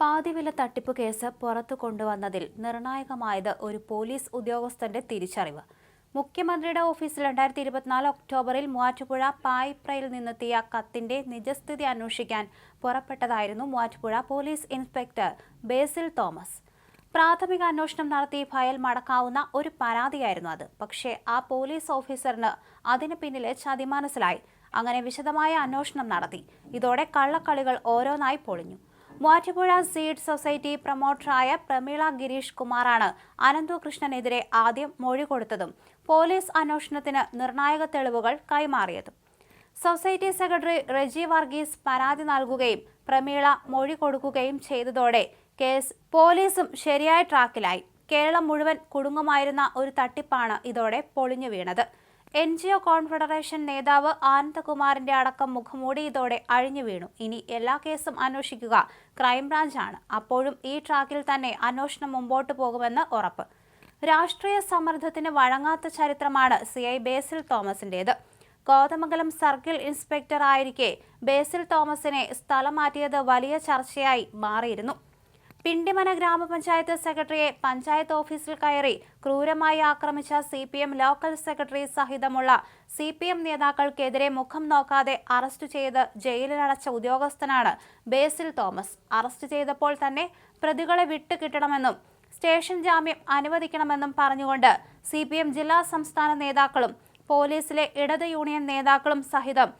പാതിവില തട്ടിപ്പ് കേസ് പുറത്തു കൊണ്ടുവന്നതിൽ നിർണായകമായത് ഒരു പോലീസ് ഉദ്യോഗസ്ഥന്റെ തിരിച്ചറിവ്. മുഖ്യമന്ത്രിയുടെ ഓഫീസിൽ രണ്ടായിരത്തി ഇരുപത്തിനാല് ഒക്ടോബറിൽ മൂവാറ്റുപുഴ പായിപ്രയിൽ നിന്നെത്തിയ കത്തിന്റെ നിജസ്ഥിതി അന്വേഷിക്കാൻ പുറപ്പെട്ടതായിരുന്നു മൂവാറ്റുപുഴ പോലീസ് ഇൻസ്പെക്ടർ ബേസിൽ തോമസ്. പ്രാഥമിക അന്വേഷണം നടത്തി ഫയൽ മടക്കാവുന്ന ഒരു പരാതിയായിരുന്നു അത്. പക്ഷേ ആ പോലീസ് ഓഫീസറിന് അതിന് പിന്നിലെ ചതി അങ്ങനെ വിശദമായ അന്വേഷണം നടത്തി. ഇതോടെ കള്ളക്കളികൾ ഓരോന്നായി പൊളിഞ്ഞു. മൂവാറ്റുപുഴ സീഡ് സൊസൈറ്റി പ്രൊമോട്ടറായ പ്രമീള ഗിരീഷ് കുമാറാണ് അനന്തു കൃഷ്ണനെതിരെ ആദ്യം മൊഴി കൊടുത്തതും പോലീസ് അന്വേഷണത്തിന് നിർണായക തെളിവുകൾ കൈമാറിയതും. സൊസൈറ്റി സെക്രട്ടറി റെജി വർഗീസ് പരാതി നൽകുകയും പ്രമീള മൊഴി കൊടുക്കുകയും ചെയ്തതോടെ കേസ് പോലീസും ശരിയായ ട്രാക്കിലായി. കേരളം മുഴുവൻ കുടുങ്ങുമായിരുന്ന ഒരു തട്ടിപ്പാണ് ഇതോടെ പൊളിഞ്ഞു വീണത്. എൻ ജി ഒ കോൺഫെഡറേഷൻ നേതാവ് ആനന്ദകുമാറിന്റെ അടക്കം മുഖമൂടി ഇതോടെ അഴിഞ്ഞു വീണു. ഇനി എല്ലാ കേസും അന്വേഷിക്കുക. ക്രൈംബ്രാഞ്ചാണ്. അപ്പോഴും ഈ ട്രാക്കിൽ തന്നെ അന്വേഷണം മുമ്പോട്ട് പോകുമെന്ന് ഉറപ്പ്. രാഷ്ട്രീയ സമ്മർദ്ദത്തിന് വഴങ്ങാത്ത ചരിത്രമാണ് സി ഐ ബേസിൽ തോമസിന്റേത്. കോതമംഗലം സർക്കിൾ ഇൻസ്പെക്ടർ ആയിരിക്കെ ബേസിൽ തോമസിനെ സ്ഥലം മാറ്റിയത് വലിയ ചർച്ചയായി മാറിയിരുന്നു. പിണ്ടിമന ഗ്രാമപഞ്ചായത്ത് സെക്രട്ടറിയെ പഞ്ചായത്ത് ഓഫീസിൽ കയറി ക്രൂരമായി ആക്രമിച്ച C P M local secretary സഹിതമുള്ള C P M നേതാക്കൾക്കെതിരെ മുഖം നോക്കാതെ അറസ്റ്റ് ചെയ്ത് ജയിലിലടച്ച ഉദ്യോഗസ്ഥനാണ് ബേസിൽ തോമസ്. അറസ്റ്റ് ചെയ്തപ്പോൾ തന്നെ പ്രതികളെ വിട്ടുകിട്ടണമെന്നും സ്റ്റേഷൻ ജാമ്യം അനുവദിക്കണമെന്നും പറഞ്ഞുകൊണ്ട് സി ജില്ലാ സംസ്ഥാന നേതാക്കളും പോലീസിലെ ഇടത് യൂണിയൻ നേതാക്കളും സഹിതം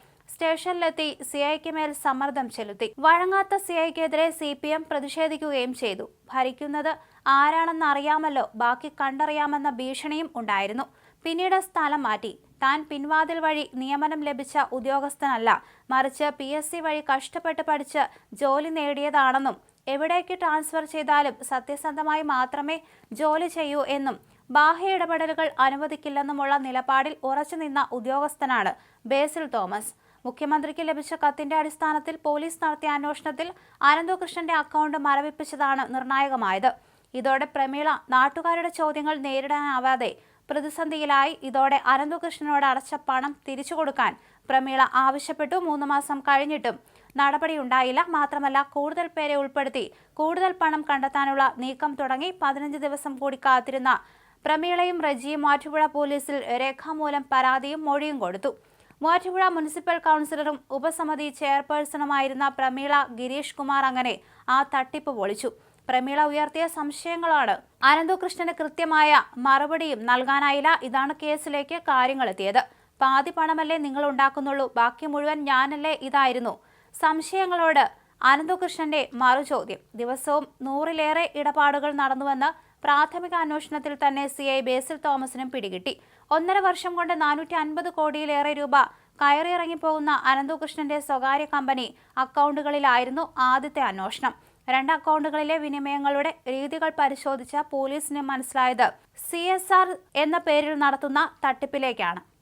സ്റ്റേഷനിലെത്തി സിഐക്ക് മേൽ സമ്മർദ്ദം ചെലുത്തി. വഴങ്ങാത്ത സിഐക്കെതിരെ സി പി എം പ്രതിഷേധിക്കുകയും ചെയ്തു. ഭരിക്കുന്നത് ആരാണെന്നറിയാമല്ലോ ബാക്കി കണ്ടറിയാമെന്ന ഭീഷണിയും ഉണ്ടായിരുന്നു. പിന്നീട് സ്ഥലം മാറ്റി. താൻ പിൻവാതിൽ വഴി നിയമനം ലഭിച്ച ഉദ്യോഗസ്ഥനല്ല. മറിച്ച് പി എസ് സി വഴി കഷ്ടപ്പെട്ട് പഠിച്ച് ജോലി നേടിയതാണെന്നും എവിടേക്ക് ട്രാൻസ്ഫർ ചെയ്താലും സത്യസന്ധമായി മാത്രമേ ജോലി ചെയ്യൂ എന്നും ബാഹ്യ ഇടപെടലുകൾ അനുവദിക്കില്ലെന്നുമുള്ള നിലപാടിൽ ഉറച്ചുനിന്ന ഉദ്യോഗസ്ഥനാണ് ബേസിൽ തോമസ്. മുഖ്യമന്ത്രിക്ക് ലഭിച്ച കത്തിന്റെ അടിസ്ഥാനത്തിൽ പോലീസ് നടത്തിയ അന്വേഷണത്തിൽ ആനന്ദകൃഷ്ണന്റെ അക്കൗണ്ട് മരവിപ്പിച്ചതാണ് നിർണായകമായത്. ഇതോടെ പ്രമീള നാട്ടുകാരുടെ ചോദ്യങ്ങൾ നേരിടാനാവാതെ പ്രതിസന്ധിയിലായി. ഇതോടെ അനന്തകൃഷ്ണനോട് അടച്ച പണം തിരിച്ചു കൊടുക്കാൻ പ്രമീള ആവശ്യപ്പെട്ടു. മൂന്ന് മാസം കഴിഞ്ഞിട്ടും നടപടിയുണ്ടായില്ല മാത്രമല്ല കൂടുതൽ പേരെ ഉൾപ്പെടുത്തി കൂടുതൽ പണം കണ്ടെത്താനുള്ള നീക്കം തുടങ്ങി. പതിനഞ്ച് ദിവസം കൂടി കാത്തിരുന്ന പ്രമീളയും റജിയും ആറ്റുപുഴ പോലീസിൽ രേഖാമൂലം പരാതിയും മൊഴിയും കൊടുത്തു. മൂവാറ്റുപുഴ മുനിസിപ്പൽ കൗൺസിലറും ഉപസമിതി ചെയർപേഴ്സണുമായിരുന്ന പ്രമീള ഗിരീഷ് കുമാർ അങ്ങനെ ആ തട്ടിപ്പ് പൊളിച്ചു. പ്രമീള ഉയർത്തിയ സംശയങ്ങളാണ്. അനന്തകൃഷ്ണന് കൃത്യമായ മറുപടിയും നൽകാനായില്ല. ഇതാണ് കേസിലേക്ക് കാര്യങ്ങളെത്തിയത് പാതി പണമല്ലേ നിങ്ങൾ ഉണ്ടാക്കുന്നുള്ളൂ. ബാക്കി മുഴുവൻ ഞാനല്ലേ ഇതായിരുന്നു. സംശയങ്ങളോട് അനന്തകൃഷ്ണന്റെ മറുചോദ്യം. ദിവസവും നൂറിലേറെ ഇടപാടുകൾ നടന്നുവെന്ന് പ്രാഥമിക അന്വേഷണത്തിൽ തന്നെ സി ഐ ബേസിൽ തോമസിനും പിടികിട്ടി. ഒന്നര വർഷം കൊണ്ട് നാനൂറ്റി അൻപത് കോടിയിലേറെ രൂപ കയറിയിറങ്ങിപ്പോകുന്ന അനന്തകൃഷ്ണന്റെ സ്വകാര്യ കമ്പനി അക്കൗണ്ടുകളിലായിരുന്നു ആദ്യത്തെ അന്വേഷണം. രണ്ട് അക്കൗണ്ടുകളിലെ വിനിമയങ്ങളുടെ രീതികൾ പരിശോധിച്ച പോലീസിന് മനസ്സിലായത് സി എന്ന പേരിൽ നടത്തുന്ന തട്ടിപ്പിലേക്കാണ്.